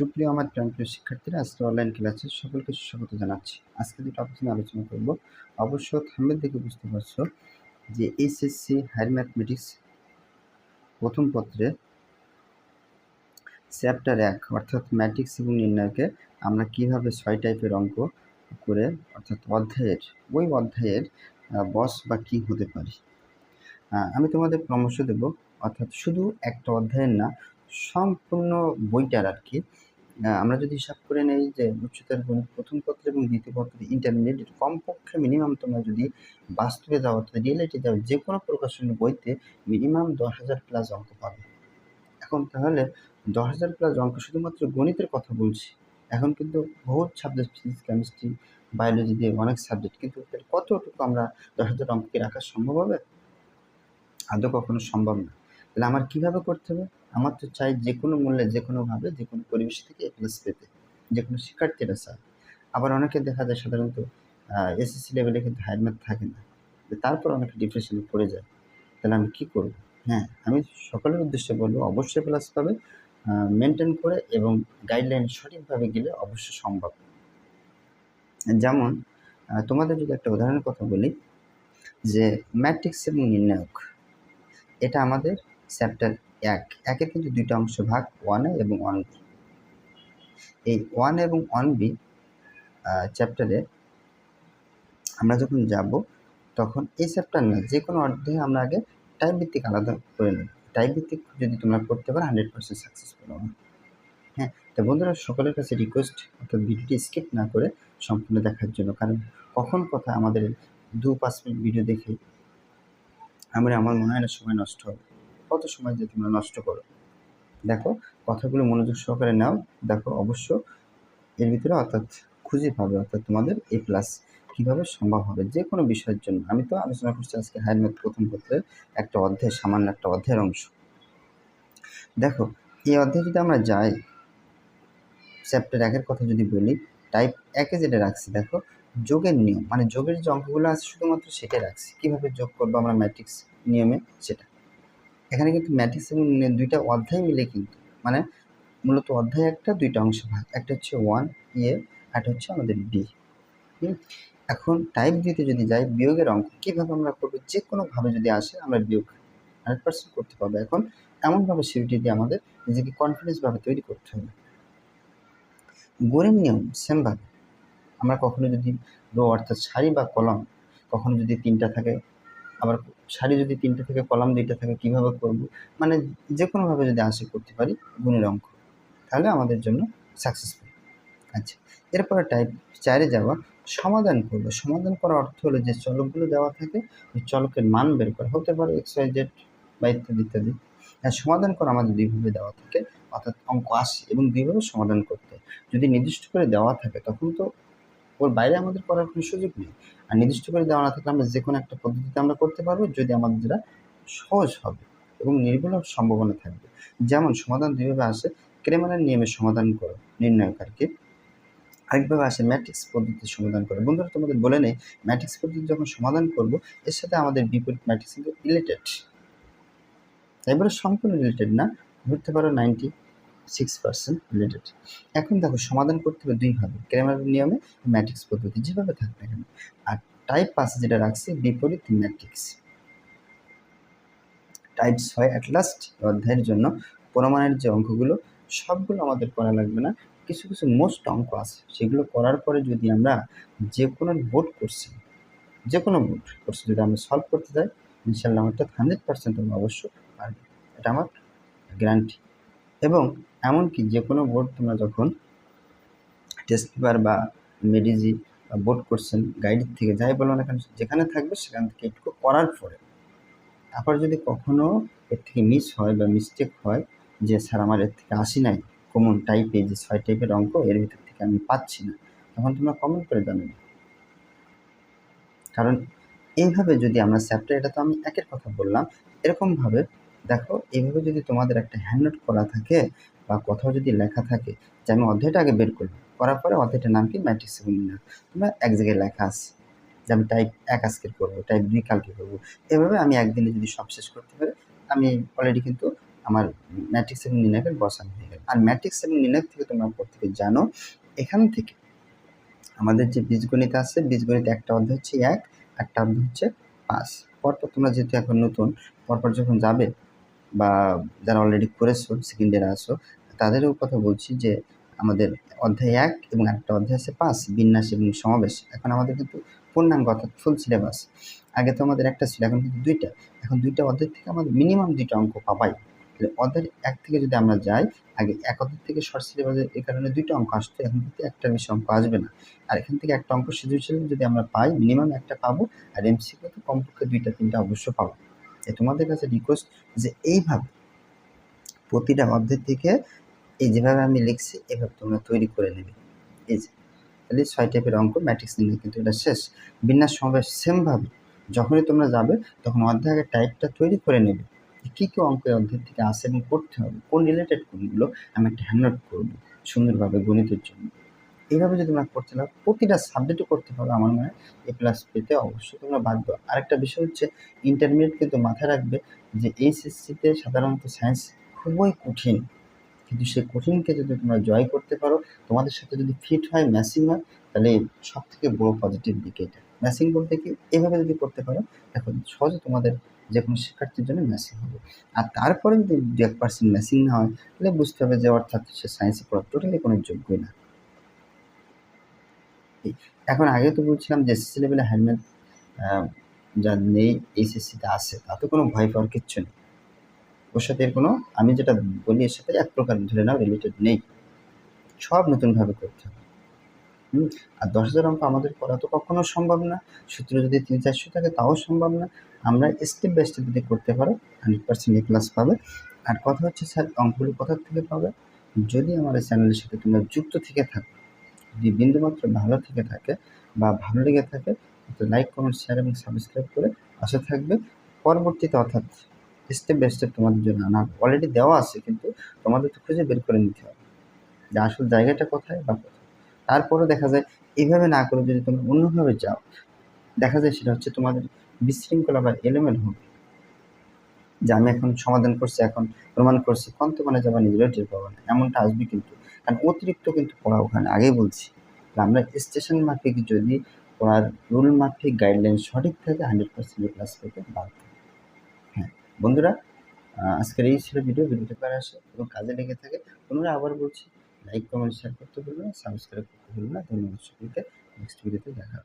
সুপ্রিয় আমার প্রাণপ্রিয় শিক্ষার্থীরা আজকে অনলাইন ক্লাসে সকলকে সুস্বাগত জানাচ্ছি। আজকে যে টপিক নিয়ে আলোচনা করব, অবশ্য থাম্বেল দেখে বুঝতে পারছ যে এইচএসসি হায়ার ম্যাথমেটিক্স প্রথম পত্রে চ্যাপ্টার এক, অর্থাৎ ম্যাট্রিক্স এবং নির্ণয়কে আমরা কীভাবে ছয় টাইপের অঙ্ক করে, অর্থাৎ অধ্যায়ের, ওই অধ্যায়ের বস বা কী হতে পারি। আমি তোমাদের পরামর্শ দেব, অর্থাৎ শুধু একটা অধ্যায়ের না, সম্পূর্ণ বইটার আর কি। আমরা যদি হিসাব করে নেই যে উচ্চতর গণিত প্রথম পত্র এবং দ্বিতীয় পত্র ইন্টারমিডিয়েট কমপক্ষে মিনিমাম তোমরা যদি বাস্তবে যাও অর্থাৎ রিয়েলিটি যাও যে কোনো প্রকাশনী বইতে মিনিমাম দশ হাজার প্লাস অঙ্ক পাবে। এখন তাহলে দশ হাজার প্লাস অঙ্ক শুধুমাত্র গণিতের কথা বলছি, এখন কিন্তু বহুত সাবজেক্ট ফিজিক্স কেমিস্ট্রি বায়োলজি দিয়ে অনেক সাবজেক্ট কিন্তু কতটুকু আমরা দশ হাজার অঙ্ককে রাখা সম্ভব হবে? আদৌ কখনো সম্ভব না। তাহলে আমার কীভাবে করতে হবে? আমার তো চাই যে কোনো মূল্যে, যে কোনোভাবে, যে কোনো পরিবেশ থেকে এ প্লাস পেতে। যে কোনো শিক্ষার্থীরা চায়। আবার অনেকে দেখা যায় সাধারণত এসএসসি লেভেলে কিন্তু হায়ার ম্যাথ থাকে না। তারপর অনেকে ডিপ্রেশনে পড়ে যায়। তাহলে আমি কী করব? হ্যাঁ আমি সকলের উদ্দেশ্যে বলব, অবশ্যই প্লাস পাবে। মেনটেন করে এবং গাইডলাইন সঠিকভাবে গেলে অবশ্যই সম্ভব। যেমন তোমাদের যদি একটা উদাহরণের কথা বলি, যে ম্যাট্রিক্স এবং নির্ণায়ক, এটা আমাদের চ্যাপ্টার এক। একের কিন্তু দুইটা অংশ ভাগ ওয়ান এ এবং ওয়ান বি এই ওয়ান এবং ওয়ান বি চ্যাপ্টারে আমরা যখন যাব, তখন এই চ্যাপ্টার না যে কোনো অধ্যায়ে আমরা আগে টাইপ ভিত্তিক আলাদা করে নেব। টাইপ ভিত্তিক যদি তোমরা করতে পারো হান্ড্রেড পার্সেন্ট সাকসেসফুল হবে। হ্যাঁ তো বন্ধুরা, সকলের কাছে রিকোয়েস্ট অর্থাৎ ভিডিওটি স্কিপ না করে সম্পূর্ণ দেখার জন্য, কারণ কখন কথা আমাদের দু পাঁচ মিনিট ভিডিও দেখে আমরা, আমার মনে হয় না সময় নষ্ট হবে। কত সময় যে তোমরা নষ্ট করো। দেখো, কথাগুলো মনোযোগ সহকারে নাও। দেখো, অবশ্য এর ভিতরে অর্থাৎ খুঁজে পাবে, অর্থাৎ তোমাদের এ প্লাস কীভাবে সম্ভব হবে যে কোনো বিষয়ের জন্য। আমি তো আলোচনা করছি আজকে হায়ার প্রথম পত্রের একটা অধ্যায়, সামান্য একটা অধ্যায়ের অংশ। দেখো, এই অধ্যায়ে যদি আমরা যাই চ্যাপ্টার একের কথা যদি বলি টাইপ একে যেটা রাখছি, দেখো, যোগের নিয়ম মানে যোগের যে অঙ্কগুলো আছে শুধুমাত্র সেটাই রাখছি। কীভাবে যোগ করব আমরা ম্যাট্রিক্স নিয়মে? সেটা। এখানে কিন্তু ম্যাট্রিক্স এবং দুইটা অধ্যায় মিলে কিন্তু মানে মূলত অধ্যায় একটা, দুইটা অংশ ভাগ। একটা হচ্ছে ওয়ান ইয়ে একটা হচ্ছে আমাদের বি এখন টাইপ দিতে যদি যাই, বিয়োগের অঙ্ক কীভাবে আমরা করব? যে কোনোভাবে যদি আসে, আমরা বিয়োগ হান্ড্রেড পার্সেন্ট করতে পারব। এখন এমনভাবে সিউটি দিয়ে আমাদের নিজেকে কনফিডেন্সভাবে তৈরি করতে হবে। গরিব নিয়ম সেমভাবে আমরা কখনো যদি রো অর্থাৎ সারি বা কলম কখনো যদি তিনটা থাকে আবার সারি যদি তিনটে থেকে কলাম, দুইটা থাকে কীভাবে করব? মানে যে কোনোভাবে যদি আসে করতে পারি, গুণের অঙ্ক, তাহলে আমাদের জন্য সাকসেসফুল আচ্ছা এরপরে টাইপ চারে যাওয়া, সমাধান করব। সমাধান করার অর্থ হলো যে চলকগুলো দেওয়া থাকে চলকের মান বের করা। হতে পারে এক্স ওয়াই জেড বা ইত্যাদি ইত্যাদি। হ্যাঁ সমাধান করা আমাদের দুইভাবে দেওয়া থাকে, অর্থাৎ অঙ্ক আসে এবং দুইভাবে সমাধান করতে। যদি নির্দিষ্ট করে দেওয়া থাকে, তখন তো ওর বাইরে আমাদের করার কোনো সুযোগ নেই। আর নির্দিষ্ট করে দেওয়া না থাকলে আমরা যে কোনো একটা পদ্ধতিতে আমরা করতে পারব যদি আমাদের যেটা সহজ হবে এবং নির্ভুল সম্ভাবনা থাকবে। যেমন সমাধান দুইভাবে আসে ক্রেমানের নিয়মে সমাধান করো নির্ণয়কারকে আরেকভাবে আসে, ম্যাট্রিক্স পদ্ধতিতে সমাধান করে। বন্ধুরা, তোমাদের বলে নেই, ম্যাট্রিক্স পদ্ধতি যখন সমাধান করব, এর সাথে আমাদের বিপরীত ম্যাট্রিক্স রিলেটেড এবারে সম্পূর্ণ রিলেটেড না, ধরতে পারো নাইনটি সিক্স পার্সেন্ট রিলেটেড এখন দেখো, সমাধান করতে হবে দুইভাবে ক্রেমার নিয়মে ম্যাট্রিক্স পদ্ধতি, যেভাবে থাকবে এখানে। আর টাইপ পাশে যেটা রাখছি, বিপরীত ম্যাট্রিক্স টাইপ ছয় অ্যাট লাস্ট অধ্যায়ের জন্য, প্রমাণের যে অঙ্কগুলো, সবগুলো আমাদের করা লাগবে না। কিছু কিছু মোস্ট অঙ্ক আছে, সেগুলো করার পরে যদি আমরা যে কোনো বোর্ড করছি যে কোনো বোর্ড করছি, যদি আমরা সলভ করতে যাই, ইনশাল্লাহ আমারটা হান্ড্রেড পার্সেন্ট আমরা অবশ্যই পারব। এটা আমার গ্যারান্টি এবং এমনকি যে কোনো বোর্ড তোমরা যখন টেস্ট পেপার বা মেডিজি বোর্ড কোশ্চেন গাইডের থেকে যাই বলো না কেন, যেখানে থাকবে সেখান থেকে একটু করার পরে। তারপর যদি কখনও এর থেকে মিস হয় বা মিস্টেক হয়, যে স্যার আমার এর থেকে আসি নাই কমন টাইপে যে ছয় টাইপের অঙ্ক, এর ভিতর থেকে আমি পাচ্ছি না, তখন তোমরা কমেন্ট করে জানাবে। কারণ এইভাবে যদি আমরা চ্যাপ্টার এটা তো আমি একের কথা বললাম, এরকমভাবে দেখো, এইভাবে যদি তোমাদের একটা হ্যান্ড নোট করা থাকে বা কোথাও যদি লেখা থাকে যে আমি অধ্যায়টা আগে বের করলাম করার পরে অধ্যায়টার নাম কি? ম্যাট্রিক্স এবং না তোমরা এক জায়গায় লেখা আছে। যে আমি টাইপ এক আজকের করব টাইপ দুই কালকে করব। এভাবে আমি একদিনে যদি সব শেষ করতে পারি, আমি অলরেডি কিন্তু আমার ম্যাট্রিক্স এবং নির্ণায়কের বসান হয়ে গেল। আর ম্যাট্রিক্স এবং নির্ণায়ক থেকে তোমরা প্রত্যেকে জানো, এখান থেকে আমাদের যে বীজগণিত আছে, বীজগণিত একটা অধ্যায় হচ্ছে এক, একটা অধ্যায় হচ্ছে পাঁচ। পরপর তোমরা যেহেতু এখন নতুন, পরপর যখন যাবে বা যারা অলরেডি করেছ সেকেন্ড ইয়ারে আসো তাদেরও কথা বলছি যে আমাদের অধ্যায় এক এবং একটা অধ্যায় আছে পাঁচ, বিন্যাস এবং সমাবেশ। এখন আমাদের কিন্তু পূর্ণাঙ্গ অর্থাৎ ফুল সিলেবাস আগে তো আমাদের একটা ছিল, এখন কিন্তু দুইটা। এখন দুইটা অধ্যায় থেকে আমাদের মিনিমাম দুইটা অঙ্ক পাবাই। অধ্যায় এক থেকে যদি আমরা যাই, আগে এক অধ্যায় থেকে শর্ট সিলেবাসের এই কারণে দুইটা অঙ্ক আসতো, এখন কিন্তু একটা বেশি অঙ্ক আসবে না। আর এখান থেকে একটা অঙ্ক সৃজনশীল যদি আমরা পাই মিনিমাম একটা পাবো, আর এমসিকিউ তো কমপক্ষে দুইটা, তিনটা অবশ্য পাবো। তোমাদের কাছে রিকোয়েস্ট যে এইভাবে প্রতিটা অধ্যায় থেকে এই যেভাবে আমি লিখছি, এভাবে তোমরা তৈরি করে নেবে। এই যে, তাহলে ছয় টাইপের অঙ্ক ম্যাট্রিক্স নিলে কিন্তু এটা শেষ। বিন্যাস সমাবেশ সেমভাবে, যখনই তোমরা যাবে, তখন অধ্যায়ের টাইপটা তৈরি করে নেবে। কী কী অঙ্ক অধ্যায় থেকে আসে এবং করতে হবে, কোন রিলেটেড কোনগুলো আমি একটা হ্যান্ডনোট করব, সুন্দরভাবে গণিতের জন্য। এইভাবে যদি তোমরা করতে পারো প্রতিটা সাবজেক্টও করতে পারো আমার মনে হয় এ প্লাস পেতে অবশ্যই তোমরা বাধ্য। আরেকটা বিষয় হচ্ছে ইন্টারমিডিয়েট কিন্তু মাথায় রাখবে যে এইচএসসিতে সাধারণত সায়েন্স খুবই কঠিন। কিন্তু সেই কঠিনকে যদি তোমরা জয় করতে পারো, তোমাদের সাথে যদি ফিট হয় ম্যাচিং হয়, তাহলে সব থেকে বড় পজিটিভ দিকে এটা। ম্যাচিং বলতে কি? এভাবে যদি করতে পারো এখন সহজে তোমাদের যে কোনো শিক্ষার্থীর জন্য ম্যাচিং হবে। আর তারপরে যদি দু এক পার্সেন্ট ম্যাচিং না হয়, তাহলে বুঝতে হবে যে অর্থাৎ সে সায়েন্সে পড়ার টোটালি কোনো যোগ্যই না। এখন আগে তো বলছিলাম যে এসএসসি লেভেলে হেলমেট যা নেই এইচএসসিতে আছে, তাতে কোনো ভয় পাওয়ার কিচ্ছু নেই। ওর সাথে এর কোনো, আমি যেটা বলি এর সাথে এক প্রকার ধরে নাও রিলেটেড নেই। সব নতুনভাবে করতে হবে। আর দশ হাজার অঙ্ক আমাদের করা তো কখনো সম্ভব না। সূত্র যদি তিন চারশো থাকে তাও সম্ভব না। আমরা স্টেপ বাই স্টেপ যদি করতে পারো হান্ড্রেড পার্সেন্ট এ ক্লাস পাবে। আর কথা হচ্ছে স্যার অঙ্কগুলো কোথার থেকে পাবে? যদি আমার চ্যানেলের সাথে তোমরা যুক্ত থেকে থাকো, যদি বিন্দুমাত্র ভালো থেকে থাকে বা ভালো লেগে থাকে, তো লাইক কমেন্ট শেয়ার এবং সাবস্ক্রাইব করে পাশে থাকবে। পরবর্তীতে অর্থাৎ স্টেপ বাই স্টেপ তোমাদের জন্য আনা অলরেডি দেওয়া আছে, কিন্তু তোমাদের তো খুঁজে বের করে নিতে হবে। যে আসল জায়গাটা কোথায় বা কোথায়। তারপরে দেখা যায় এইভাবে না করে যদি তোমরা অন্যভাবে যাও, দেখা যায় সেটা হচ্ছে তোমাদের বিশৃঙ্খলা বা এলোমেল হবে। যে আমি এখন সমাধান করছি, এখন প্রমাণ করছি কন্ত মানে যাবা নিজেরাও টের পাবো না। এমনটা আসবে কিন্তু। কারণ অতিরিক্ত কিন্তু পড়া ওখানে। আগেই বলছি, আমরা স্টেশন মাফিক যদি পড়ার রুল মাফিক গাইডলাইন সঠিক থাকে হান্ড্রেড পার্সেন্ট ক্লাস পেতে বাধ্য বন্ধুরা আজকের এই ছিল ভিডিও ভিডিওতে পারে আসে এবং কাজে লেগে থাকে পুনরায় আবার বলছি লাইক কমেন্ট শেয়ার করতে ভুলবে না সাবস্ক্রাইব করতে ভুলবে না। ধন্যবাদ সকলকে। নেক্সট ভিডিওতে দেখা